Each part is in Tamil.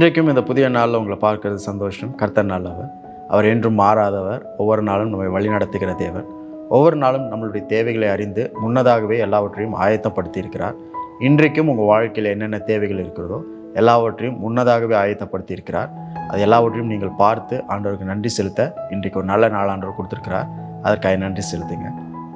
இன்றைக்கும் இந்த புதிய நாளில் உங்களை பார்க்கறது சந்தோஷம். கர்த்தர் நல்லவர். அவர் என்றும் மாறாதவர். ஒவ்வொரு நாளும் நம்மை வழிநடத்துகிற தேவன். ஒவ்வொரு நாளும் நம்மளுடைய தேவைகளை அறிந்து முன்னதாகவே எல்லாவற்றையும் ஆயத்தப்படுத்தி இருக்கிறார் இன்றைக்கும் உங்கள் வாழ்க்கையில் என்னென்ன தேவைகள் இருக்கிறதோ எல்லாவற்றையும் முன்னதாகவே ஆயத்தப்படுத்தி இருக்கிறார் அது எல்லாவற்றையும் நீங்கள் பார்த்து ஆண்டவருக்கு நன்றி செலுத்த இன்றைக்கு ஒரு நல்ல நாள் ஆண்டவர் கொடுத்துருக்கிறார். அதற்காக நன்றி செலுத்துங்க.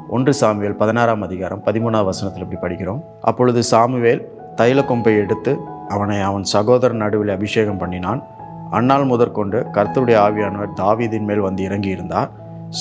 ஒன்று சாமுவேல் பதினாறாம் அதிகாரம் பதிமூணாம் வசனத்தில் இப்படி படிக்கிறோம். அப்பொழுது சாமுவேல் தைல கொம்பை எடுத்து அவனை அவன் சகோதரன் நடுவில் அபிஷேகம் பண்ணினான். அந்நாள் முதற்கொண்டு கர்த்தருடைய ஆவியானவர் தாவீதின் மேல் வந்து இறங்கி இருந்தார்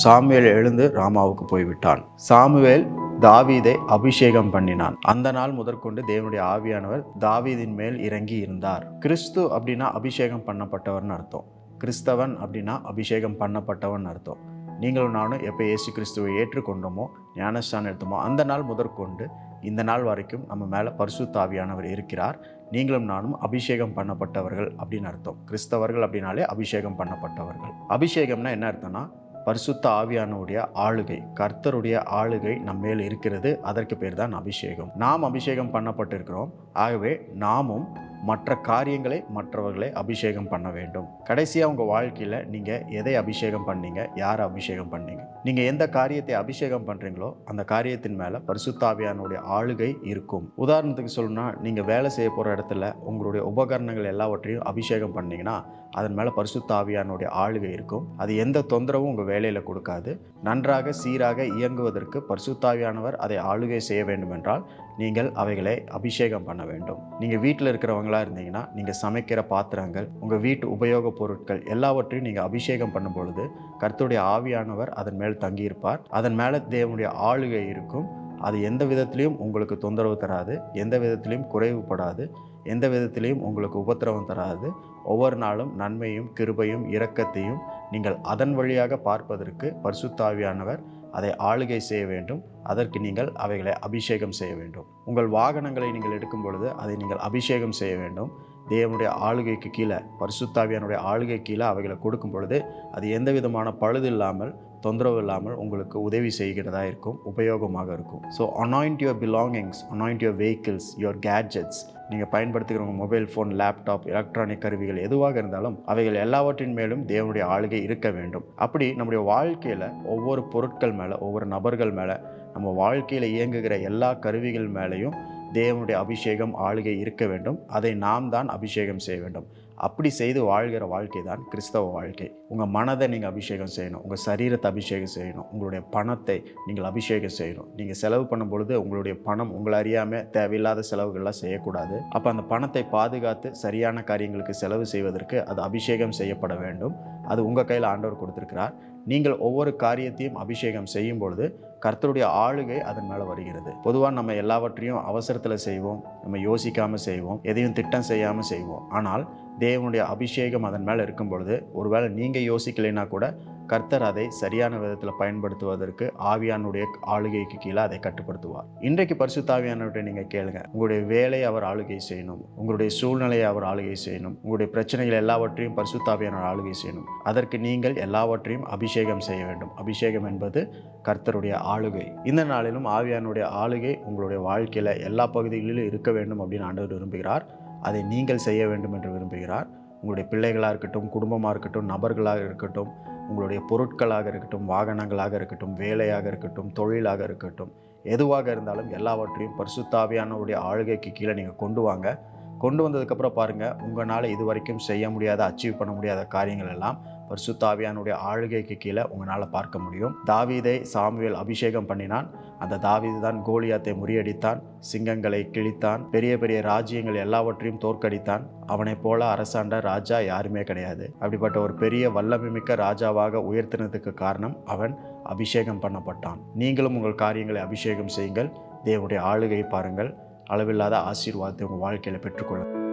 சாமுவேல் எழுந்து ராமாவுக்கு போய்விட்டான். சாமுவேல் தாவீதை அபிஷேகம் பண்ணினான். அந்த நாள் முதற்கொண்டு தேவனுடைய ஆவியானவர் தாவீதின் மேல் இறங்கி இருந்தார். கிறிஸ்து அப்படின்னா அபிஷேகம் பண்ணப்பட்டவர்னு அர்த்தம். கிறிஸ்தவன் அப்படின்னா அபிஷேகம் பண்ணப்பட்டவன் அர்த்தம். நீங்களும் நானும் எப்போ இயேசு கிறிஸ்துவை ஏற்றுக்கொண்டோமோ ஞானஸ்தானம் எடுத்தோமோ அந்த நாள் முதற்கொண்டு இந்த நாள் வரைக்கும் நம்ம மேலே பரிசுத்த ஆவியானவர் இருக்கிறார். நீங்களும் நானும் அபிஷேகம் பண்ணப்பட்டவர்கள் அப்படின்னு அர்த்தம். கிறிஸ்தவர்கள் அப்படின்னாலே அபிஷேகம் பண்ணப்பட்டவர்கள். அபிஷேகம்னா என்ன அர்த்தம்னா பரிசுத்த ஆவியானவுடைய ஆளுகை கர்த்தருடைய ஆளுகை நம்ம மேல் இருக்கிறது. அதற்கு பேர் தான் அபிஷேகம். நாம் அபிஷேகம் பண்ணப்பட்டிருக்கிறோம். ஆகவே நாமும் மற்ற காரியங்களை மற்றவர்களை அபிஷேகம் பண்ண வேண்டும். கடைசியாக உங்கள் வாழ்க்கையில் நீங்கள் எதை அபிஷேகம் பண்ணீங்க? யாரை அபிஷேகம் பண்ணீங்க? நீங்கள் எந்த காரியத்தை அபிஷேகம் பண்ணுறீங்களோ அந்த காரியத்தின் மேலே பரிசுத்தாவியானுடைய ஆளுகை இருக்கும். உதாரணத்துக்கு சொல்லணும்னா நீங்கள் வேலை செய்ய போகிற இடத்துல உங்களுடைய உபகரணங்கள் எல்லாவற்றையும் அபிஷேகம் பண்ணீங்கன்னா அதன் மேலே பரிசுத்தாவியானுடைய ஆளுகை இருக்கும். அது எந்த தொந்தரவும் உங்கள் வேலையில் கொடுக்காது. நன்றாக சீராக இயங்குவதற்கு பரிசுத்தாவியானவர் அதை ஆளுகை செய்ய வேண்டும் என்றால் நீங்கள் அவைகளை அபிஷேகம் பண்ண வேண்டும். நீங்கள் வீட்டில் இருக்கிறவங்களா இருந்தீங்கன்னா நீங்கள் சமைக்கிற பாத்திரங்கள் உங்கள் வீட்டு உபயோகப் பொருட்கள் எல்லாவற்றையும் நீங்கள் அபிஷேகம் பண்ணும் பொழுது கர்த்தருடைய ஆவியானவர் அதன் மேல் தங்கியிருப்பார். அதன் மேலே தேவனுடைய ஆளுகை இருக்கும். அது எந்த விதத்திலையும் உங்களுக்கு தொந்தரவு தராது எந்த விதத்திலையும் குறைவுபடாது எந்த விதத்திலையும் உங்களுக்கு உபத்திரவம் தராது. ஒவ்வொரு நாளும் நன்மையும் கிருபையும் இரக்கத்தையும் நீங்கள் அதன் வழியாக பார்ப்பதற்கு பரிசுத்தாவியானவர் அதை ஆளுகை செய்ய வேண்டும். அதற்கு நீங்கள் அவைகளை அபிஷேகம் செய்ய வேண்டும். உங்கள் வாகனங்களை நீங்கள் எடுக்கும் பொழுது அதை நீங்கள் அபிஷேகம் செய்ய வேண்டும். தேவனுடைய ஆளுகைக்கு கீழே பரிசுத்தாவியானுடைய ஆளுகை கீழே அவைகளை கொடுக்கும் பொழுது அது எந்த விதமான பழுது இல்லாமல் தொந்தரவு இல்லாமல் உங்களுக்கு உதவி செய்கிறதா இருக்கும் உபயோகமாக இருக்கும். So anoint your belongings anoint your vehicles your gadgets நீங்கள் பயன்படுத்துகிற உங்கள் மொபைல் ஃபோன் லேப்டாப் எலக்ட்ரானிக் கருவிகள் எதுவாக இருந்தாலும் அவைகள் எல்லாவற்றின் மேலும் தேவனுடைய ஆளுகை இருக்க வேண்டும். அப்படி நம்முடைய வாழ்க்கையில் ஒவ்வொரு பொருட்கள் மேலே ஒவ்வொரு நபர்கள் மேலே நம்ம வாழ்க்கையில் இயங்குகிற எல்லா கருவிகள் மேலேயும் தேவனுடைய அபிஷேகம் ஆளுகை இருக்க வேண்டும். அதை நாம் தான் அபிஷேகம் செய்ய வேண்டும். அப்படி செய்து வாழ்கிற வாழ்க்கை தான் கிறிஸ்தவ வாழ்க்கை. உங்கள் மனதை நீங்கள் அபிஷேகம் செய்யணும். உங்கள் சரீரத்தை அபிஷேகம் செய்யணும். உங்களுடைய பணத்தை நீங்கள் அபிஷேகம் செய்யணும். நீங்கள் செலவு பண்ணும் பொழுது உங்களுடைய பணம் உங்களை அறியாமல் தேவையில்லாத செலவுகள்லாம் செய்யக்கூடாது. அப்போ அந்த பணத்தை பாதுகாத்து சரியான காரியங்களுக்கு செலவு செய்வதற்கு அது அபிஷேகம் செய்யப்பட வேண்டும். அது உங்கள் கையில் ஆண்டவர் கொடுத்துருக்கிறார். நீங்கள் ஒவ்வொரு காரியத்தையும் அபிஷேகம் செய்யும் பொழுது கர்த்தருடைய ஆளுகை அதன் மேலே வருகிறது. பொதுவாக நம்ம எல்லாவற்றையும் அவசரத்தில் செய்வோம். நம்ம யோசிக்காமல் செய்வோம். எதையும் திட்டம் செய்யாமல் செய்வோம். ஆனால் தேவனுடைய அபிஷேகம் அதன் மேலே இருக்கும் பொழுது ஒருவேளை நீங்கள் யோசிக்கலைன்னா கூட கர்த்தர் அதை சரியான விதத்தில் பயன்படுத்துவதற்கு ஆவியானுடைய ஆளுகைக்கு கீழே அதை கட்டுப்படுத்துவார். இன்றைக்கு பரிசுத்தாவியானவற்றை நீங்கள் கேளுங்க. உங்களுடைய வேலையை அவர் ஆளுகை செய்யணும். உங்களுடைய சூழ்நிலையை அவர் ஆளுகை செய்யணும். உங்களுடைய பிரச்சனைகள் எல்லாவற்றையும் பரிசுத்தாவியானவர் ஆளுகை செய்யணும். அதற்கு நீங்கள் எல்லாவற்றையும் அபிஷேகம் செய்ய வேண்டும். அபிஷேகம் என்பது கர்த்தருடைய ஆளுகை. இந்த நாளிலும் ஆவியானுடைய ஆளுகை உங்களுடைய வாழ்க்கையில் எல்லா பகுதிகளிலும் இருக்க வேண்டும் அப்படின்னு ஆண்டவர் விரும்புகிறார். அதை நீங்கள் செய்ய வேண்டும் என்று விரும்புகிறார். உங்களுடைய பிள்ளைகளாக இருக்கட்டும் குடும்பமாக இருக்கட்டும் நபர்களாக இருக்கட்டும் உங்களுடைய பொருட்களாக இருக்கட்டும் வாகனங்களாக இருக்கட்டும் வேலையாக இருக்கட்டும் தொழிலாக இருக்கட்டும் எதுவாக இருந்தாலும் எல்லாவற்றையும் பரிசுத்தாவியானவருடைய ஆளுகைக்கு கீழே நீங்கள் கொண்டு வாங்க. கொண்டு வந்ததுக்கப்புறம் பாருங்கள் உங்களால் இது வரைக்கும் செய்ய முடியாத அச்சீவ் பண்ண முடியாத காரியங்கள் எல்லாம் பரிசுத்தாவியானுடைய ஆளுகைக்கு கீழே உங்களால் பார்க்க முடியும். தாவீதை சாமுவேல் அபிஷேகம் பண்ணினான். அந்த தாவீது தான் கோலியாத்தை முறியடித்தான் சிங்கங்களை கிழித்தான் பெரிய பெரிய ராஜ்யங்கள் எல்லாவற்றையும் தோற்கடித்தான். அவனைப் போல அரசாண்ட ராஜா யாருமே கிடையாது. அப்படிப்பட்ட ஒரு பெரிய வல்லமைமிக்க ராஜாவாக உயர்த்தினதுக்கு காரணம் அவன் அபிஷேகம் பண்ணப்பட்டான். நீங்களும் உங்கள் காரியங்களை அபிஷேகம் செய்யுங்கள். தேவனுடைய ஆளுகை பாருங்கள். அளவில்லாத ஆசீர்வாதத்தை உங்கள் வாழ்க்கையில் பெற்றுக்கொள்ளுங்கள்